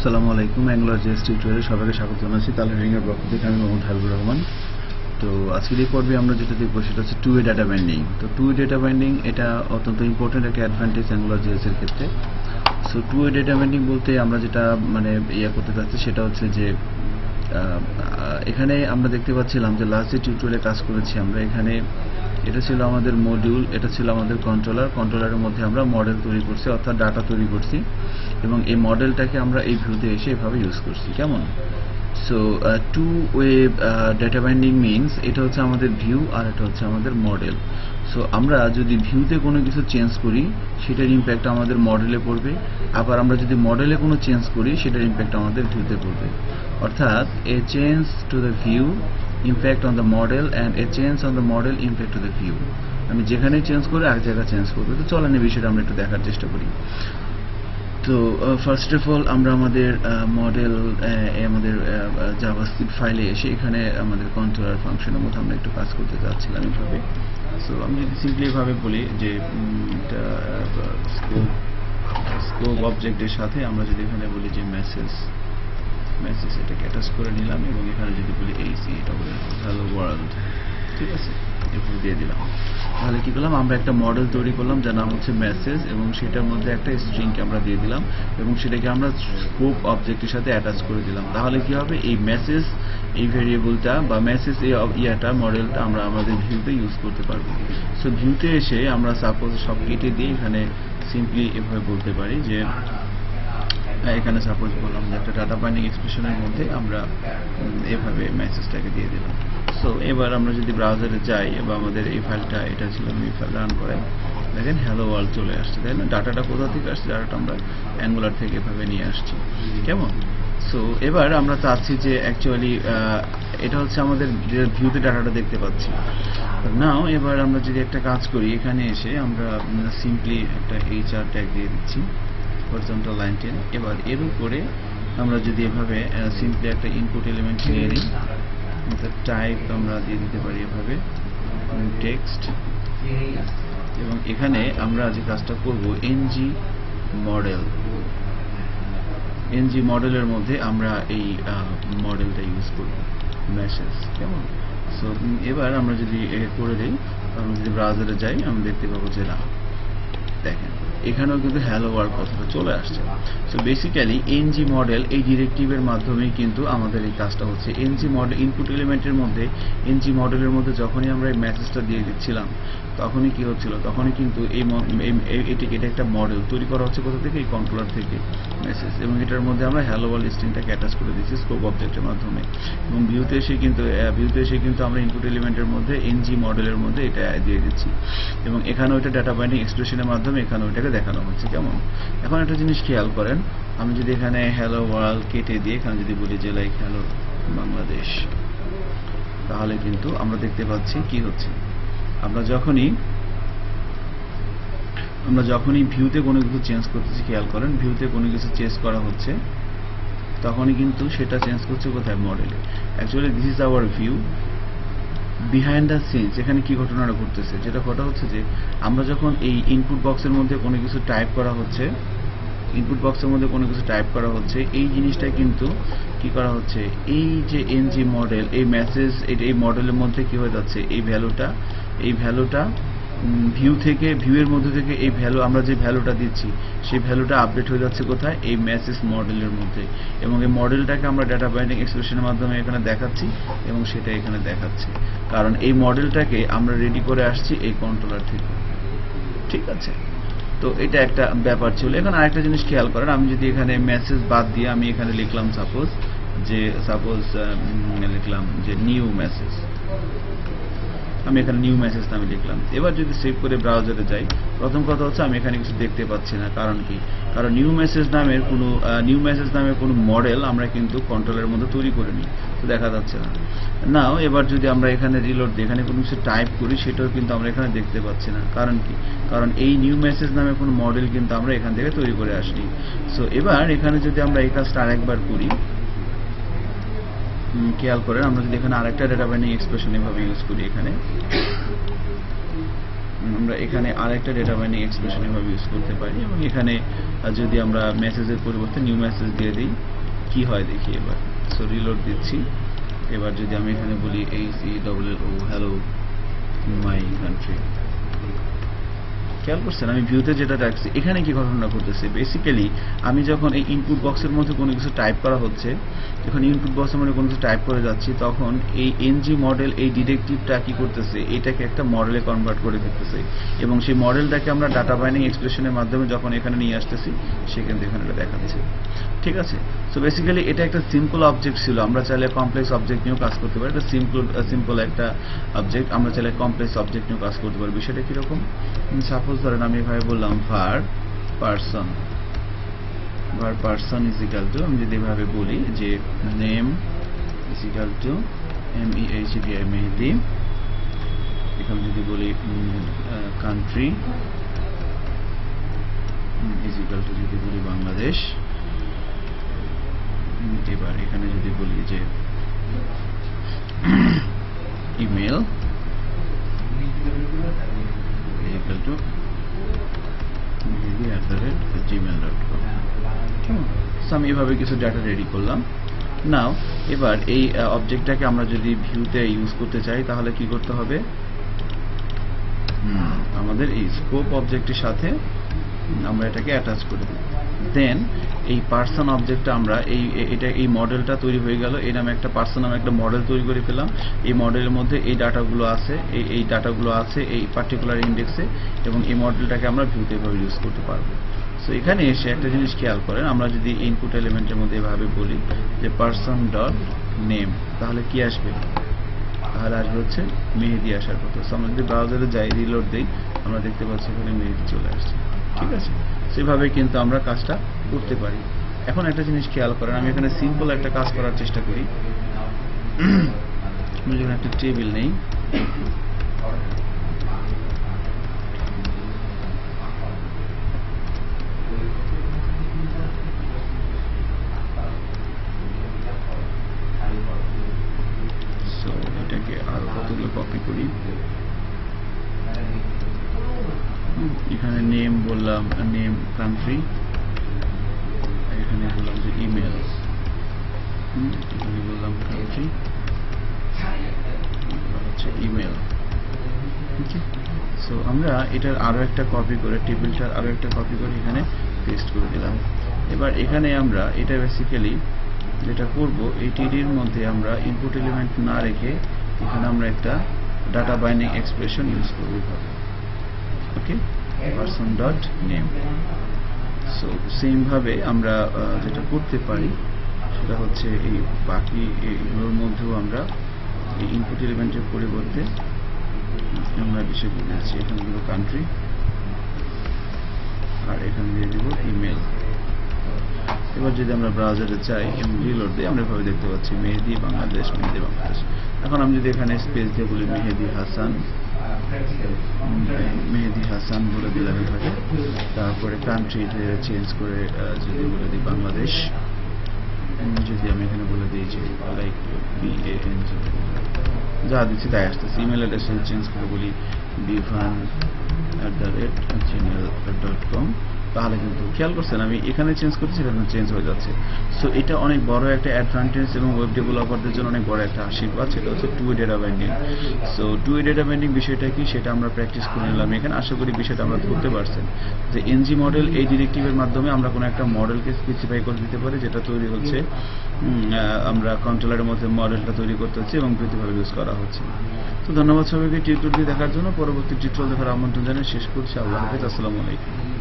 আসসালামু আলাইকুম angular JS টিউটোরিয়ালে সবাইকে স্বাগত জানাচ্ছি। তাহলে রিংয়ের পক্ষ থেকে আমি মোহাম্মদ হাবিবুর রহমান। তো আজকের এই পর্বে আমরা যেটা দেখব সেটা হচ্ছে টু এ ডাটা বাইন্ডিং তো টু এ ডাটা বাইন্ডিং এটা অত্যন্ত ইম্পর্টেন্ট একটা অ্যাডভান্টেজ অ্যাঙ্গুলার জেস এর ক্ষেত্রে। So two way data binding বলতে আমরা যেটা মানে ইয়ে করতে চাচ্ছি সেটা হচ্ছে যে এখানে আমরা দেখতে পাচ্ছিলাম যে লাস্ট টিউটোরিয়ালে কাজ করেছি আমরা, এখানে এটা ছিল আমাদের মডিউল এটা ছিল আমাদের কন্ট্রোলার কন্ট্রোলারের মধ্যে আমরা মডেল তৈরি করছি, অর্থাৎ ডাটা তৈরি করছি। এবং এই মডেলটাকে আমরা এই ভিউতে এসে এভাবে ইউজ করছি, কেমন? So two way data binding means এটা হচ্ছে আমাদের ভিউ আর এটা হচ্ছে আমাদের মডেল সো আমরা যদি ভিউতে কোনো কিছু চেঞ্জ করি, সেটার ইম্প্যাক্ট আমাদের মডেলে পড়বে। আবার আমরা যদি মডেলে কোনো চেঞ্জ করি, সেটার ইম্প্যাক্ট আমাদের ভিউতে পড়বে। অর্থাৎ a change to the view impact on the model and a change on the model impact to the view আমি যেখানেই চেঞ্জ করি এক জায়গায় চেঞ্জ করব। তো চলেন এই বিষয়টা আমরা একটু দেখার চেষ্টা করি। তো ফার্স্ট অফ অল আমরা আমাদের মডেল আমাদের জাভাস্ক্রিপ্ট ফাইলে এসে এখানে আমাদের কন্ট্রোলার ফাংশনের মধ্যে আমরা একটু কাজ করতে চাচ্ছিলাম এইভাবে। সো আমি যদি সিম্পলি এভাবে বলি যে স্কোপ স্কোপ অবজেক্টের সাথে আমরা যদি এখানে বলি যে মেসেজ মেসেজ এটাকে অ্যাটাচ করে নিলাম এবং এখানে যদি বলি এইসি এটা বলে হ্যালো ওয়ার্ল্ড ঠিক আছে? এভাবে দিয়ে দিলাম। তাহলে কি করলাম? আমরা একটা মডেল তৈরি করলাম যার নাম হচ্ছে মেসেজ এবং সেটার মধ্যে একটা স্ট্রিংকে আমরা দিয়ে দিলাম এবং সেটাকে আমরা স্কোপ অবজেক্টের সাথে অ্যাটাচ করে দিলাম। তাহলে কি হবে? এই মেসেজ এই ভেরিয়েবলটা বা মেসেজ এই ইয়াটা মডেলটা আমরা আমাদের ভিউতে ইউজ করতে পারব। সো ভিউতে এসে আমরা সাপোজ সব কেটে দিয়ে এখানে সিম্পলি এভাবে বলতে পারি যে এখানে সাপোজ বললাম যে একটা ডাটা বাইন্ডিং এক্সপ্রেশনের মধ্যে আমরা এভাবে মেসেজটাকে দিয়ে দিলাম। সো এবার আমরা যদি ব্রাউজারে যাই বা আমাদের এই ফাইলটা এটা ছিল আমি ফাইল রান করে দেখেন হ্যালো ওয়ার্ল্ড চলে আসছে, তাই না? ডাটাটা কোথা থেকে আসছে? ডাটাটা আমরা অ্যাঙ্গুলার থেকে এভাবে নিয়ে আসছি। কেমন? সো এবার আমরা চাচ্ছি যে অ্যাকচুয়ালি এটা হচ্ছে আমাদের ভিউতে ডাটাটা দেখতে পাচ্ছি। নাও এবার আমরা যদি একটা কাজ করি, এখানে এসে আমরা সিম্পলি একটা এইচআর ট্যাগ দিয়ে দিচ্ছি। হরিজন্টাল লাইন টেন এবার এর উপরে আমরা যদি এভাবে সিম্পলি একটা ইনপুট এলিমেন্ট নিয়ে নিই টাইপ আমরা দিয়ে দিতে পারি এভাবে টেক্সট এবং এখানে আমরা যে কাজটা করব এনজি মডেল এনজি মডেলের মধ্যে আমরা এই মডেলটা ইউজ করব মেসেজ কেমন? সো এবার আমরা যদি করে দিই, আমরা যদি ব্রাউজারে যাই, আমরা দেখতে পাবো যে না, দেখেন। এখানেও কিন্তু হ্যালো ওয়ার্ল্ড কথাটা চলে আসছে। সো বেসিক্যালি এনজি মডেল এই ডিরেক্টিভের মাধ্যমেই কিন্তু আমাদের এই কাজটা হচ্ছে। এনজি মডেল ইনপুট এলিমেন্টের মধ্যে এনজি মডেলের মধ্যে যখনই আমরা এই মেসেজটা দিয়ে দিচ্ছিলাম, তখনই কি হচ্ছিল? তখনই কিন্তু এই এটিকে এটা একটা মডেল তৈরি করা হচ্ছে কোথা থেকে? এই কন্ট্রোলার থেকে মেসেজ এবং এটার মধ্যে আমরা হ্যালো ওয়ার্ল্ড স্ট্রিংটাকে অ্যাটাচ করে দিচ্ছি স্কোপ অবজেক্টের মাধ্যমে। এবং ভিউতে এসে কিন্তু ভিউতে এসে কিন্তু আমরা ইনপুট এলিমেন্টের মধ্যে এনজি মডেলের মধ্যে এটা দিয়ে দিচ্ছি। এবং এখানে ওইটা ডাটা বাইন্ডিং এক্সপ্রেশনের মাধ্যমে এখানে ওইটাকে দেখানো হচ্ছে, কেমন? এখন একটা জিনিস খেয়াল করেন, আমি যদি এখানে হ্যালো ওয়ার্ল্ড কেটে দিয়ে এখানে যদি বলি যে লাইক হ্যালো বাংলাদেশ, তাহলে কিন্তু আমরা দেখতে পাচ্ছি কি হচ্ছে। আমরা যখনই আমরা যখনই ভিউতে কোনো কিছু চেঞ্জ করতেছি, খেয়াল করেন ভিউতে কোনো কিছু চেঞ্জ করা হচ্ছে, তখনই কিন্তু সেটা চেঞ্জ করছে কোথায়? মডেলে actually this is our view behind the scenes এখানে কি ঘটনাটা ঘটতেছে, যেটা ঘটা হচ্ছে যে আমরা যখন এই ইনপুট বক্সের মধ্যে কোনো কিছু টাইপ করা হচ্ছে ইনপুট বক্সের মধ্যে কোনো কিছু টাইপ করা হচ্ছে, এই জিনিসটা কিন্তু কি করা হচ্ছে, এই যে এনজি মডেল এই মেসেজ এই মডেলের মধ্যে কি হয়ে যাচ্ছে, এই ভ্যালুটা এই ভ্যালুটা ভিউ থেকে ভিউয়ের মধ্যে থেকে এই ভ্যালু আমরা যে ভ্যালুটা দিচ্ছি, সেই ভ্যালুটা আপডেট হয়ে যাচ্ছে কোথায়? এই মেসেজ মডেলের মধ্যে। এবং এই মডেলটাকে আমরা ডাটা বাইন্ডিং এক্সপ্রেশনের মাধ্যমে এখানে দেখাচ্ছি এবং সেটা এখানে দেখাচ্ছে। কারণ এই মডেলটাকে আমরা রেডি করে আসছি এই কন্ট্রোলার থেকে। ঠিক আছে? তো এটা একটা ব্যাপার ছিল। এখন আরেকটা জিনিস খেয়াল করেন, আমি যদি এখানে মেসেজ বাদ দিয়ে আমি এখানে লিখলাম সাপোজ যে সাপোজ লিখলাম যে নিউ মেসেজ আমি এখানে নিউ মেসেজ নামে লিখলাম। এবার যদি সেভ করে ব্রাউজারে যাই, প্রথম কথা হচ্ছে আমি এখানে কিছু দেখতে পাচ্ছি না, কারণ কি? কারণ নিউ মেসেজ নামের কোনো নিউ মেসেজ নামের কোনো মডেল আমরা কিন্তু কন্ট্রোলের মধ্যে তৈরি করে নিই তো দেখা যাচ্ছে না। নাও এবার যদি আমরা এখানে রিলোড দিই, এখানে কোনো কিছু টাইপ করি, সেটাও কিন্তু আমরা এখানে দেখতে পাচ্ছি না। কারণ কি? কারণ এই নিউ মেসেজ নামে কোনো মডেল কিন্তু আমরা এখান থেকে তৈরি করে আসনি। সো এবার এখানে যদি আমরা এই কাজটা আরেকবার করি খেয়াল করেন, আমরা যদি এখানে আরেকটা ডেটা বাইন্ডিং এক্সপ্রেশন এভাবে ইউজ করি এখানে আমরা এখানে আরেকটা ডেটা বাইন্ডিং এক্সপ্রেশন এভাবে ইউজ করতে পারি এবং এখানে যদি আমরা মেসেজের পরিবর্তে নিউ মেসেজ দিয়ে দিই, কি হয় দেখি এবার? সো রিলোড দিচ্ছি। এবার যদি আমি এখানে বলি এই C double O hello my country খেয়াল করছেন? আমি ভিউতে যেটা রাখছি এখানে কি ঘটনা ঘটতেছে? বেসিক্যালি আমি যখন এই ইনপুট বক্সের মধ্যে কোনো কিছু টাইপ করা হচ্ছে, যখন ইনপুট বক্সের মধ্যে কোনো কিছু টাইপ করে যাচ্ছি, তখন এই এনজি মডেল এই ডিটেকটিভটা কি করতেছে? এটাকে একটা মডেলে কনভার্ট করে দিতেছে। এবং সেই মডেলটাকে আমরা ডাটা বাইনিং এক্সপ্রেশনের মাধ্যমে যখন এখানে নিয়ে আসতেছি, সেখান থেকে এখানে এটা দেখাচ্ছে। ঠিক আছে? সো বেসিক্যালি এটা একটা সিম্পল অবজেক্ট ছিল। আমরা চাইলে কমপ্লেক্স অবজেক্ট নিয়েও কাজ করতে পারি। এটা সিম্পল সিম্পল একটা অবজেক্ট আমরা চাইলে কমপ্লেক্স অবজেক্ট নিয়েও কাজ করতে পারি। বিষয়টা কীরকম? সাপোজ ধরেন আমি এভাবে বললাম ভার পার্সন ভার পার্সন ইজ ইকাল টু আমি যদি এভাবে বলি যে name is equal to M E H D I Mehedi এখানে যদি বলি কান্ট্রি ইজ ইকাল টু যদি বলি বাংলাদেশ এবার এখানে যদি বলি যে email equal to at the rate Gmail এভাবে কিছু ডাটা রেডি করলাম। নাও এবার এই অবজেক্টটাকে আমরা যদি ভিউতে ইউজ করতে চাই, তাহলে কি করতে হবে? আমাদের এই স্কোপ অবজেক্টের সাথে আমরা এটাকে অ্যাটাচ করে দিই। দেন এই পার্সন অবজেক্টটা আমরা এই এটা এই মডেলটা তৈরি হয়ে গেল। এই নামে একটা পার্সন নামে একটা মডেল তৈরি করে পেলাম এই মডেলের মধ্যে এই ডাটাগুলো আছে, এই এই ডাটাগুলো আছে এই পার্টিকুলার ইন্ডেক্সে এবং এই মডেলটাকে আমরা ভিউতে এভাবে ইউজ করতে পারব। সো এখানে এসে একটা জিনিস খেয়াল করেন আমরা যদি ইনপুট এলিমেন্টের মধ্যে এভাবে বলি যে পার্সন ডট নেম তাহলে কি আসবে? তাহলে আসবে হচ্ছে মেহেদি আসার কথা। So, আমরা যদি ব্রাউজারে যাই রিলোড দিই আমরা দেখতে পাচ্ছি এখানে মেহেদি চলে আসছে। ঠিক আছে? সেভাবে কিন্তু আমরা কাজটা করতে পারি। এখন একটা জিনিস খেয়াল করেন আমি এখানে সিম্পল একটা কাজ করার চেষ্টা করি। আমি যখন একটা টেবিল নেই সো এটাকে আরও কতগুলো কপি করি হুম, এখানে নেম বললাম নেম কান্ট্রি এখানে বললাম যে ইমেল বললাম কান্ট্রি হচ্ছে ইমেল সো আমরা এটার আরও একটা কপি করে টেবিলটার আরও একটা কপি করে এখানে পেস্ট করে দিলাম। এবার এখানে আমরা এটা বেসিক্যালি যেটা করব, এই টিডির মধ্যে আমরা ইনপুট এলিমেন্ট না রেখে এখানে আমরা একটা ডাটা বাইন্ডিং এক্সপ্রেশন ইউজ করব। Okay person dot name so সেমভাবে আমরা যেটা করতে পারি, সেটা হচ্ছে এই বাকি এগুলোর মধ্যেও আমরা এই ইনপুট এলিমেন্টের পরিবর্তে আমরা বিষয় বলে দিচ্ছি এখানে দিব কান্ট্রি আর এখানে দিয়ে দিব ইমেল এবার যদি আমরা ব্রাউজারে চাই এবং রিলোড দিই আমরা এভাবে দেখতে পাচ্ছি, মেহেদি বাংলাদেশ মেহেদি বাংলাদেশ। এখন আমি যদি এখানে স্পেস দিয়ে বলি, মেহেদি হাসান মেহেদি হাসান বলে দিলাম এভাবে তারপরে কান্ট্রি চেঞ্জ করে যদি বলে দিই বাংলাদেশ, যদি আমি এখানে বলে দিই যে লাইক বি এন যা দিচ্ছি তাই আসতেছে। ইমেল অ্যাড্রেস চেঞ্জ করে বলি Bivan at the rate Gmail dot com তাহলে কিন্তু খেয়াল করছেন, আমি এখানে চেঞ্জ করছি, সেখানে চেঞ্জ হয়ে যাচ্ছে। সো এটা অনেক বড় একটা অ্যাডভান্টেজ এবং ওয়েব ডেভেলপারদের জন্য অনেক বড় একটা আশীর্বাদ, সেটা হচ্ছে two data binding so two data binding বিষয়টা কি, সেটা আমরা প্র্যাকটিস করে নিলাম এখানে। আশা করি বিষয়টা আমরা ধরতে পারছেন। যে এনজি মডেল এই ডিরেক্টিভের মাধ্যমে আমরা কোনো একটা মডেলকে স্পেসিফাই করে দিতে পারি, যেটা তৈরি হচ্ছে আমরা কন্ট্রোলারের মধ্যে মডেলটা তৈরি করতে হচ্ছে এবং পৃথকভাবে ইউজ করা হচ্ছে। তো ধন্যবাদ সবাইকে টিউটোরিয়ালটি দেখার জন্য। পরবর্তী টিউটোরিয়াল দেখার আমন্ত্রণ জানিয়ে শেষ করছি। আল্লাহ হাফিজ। আসসালামু আলাইকুম।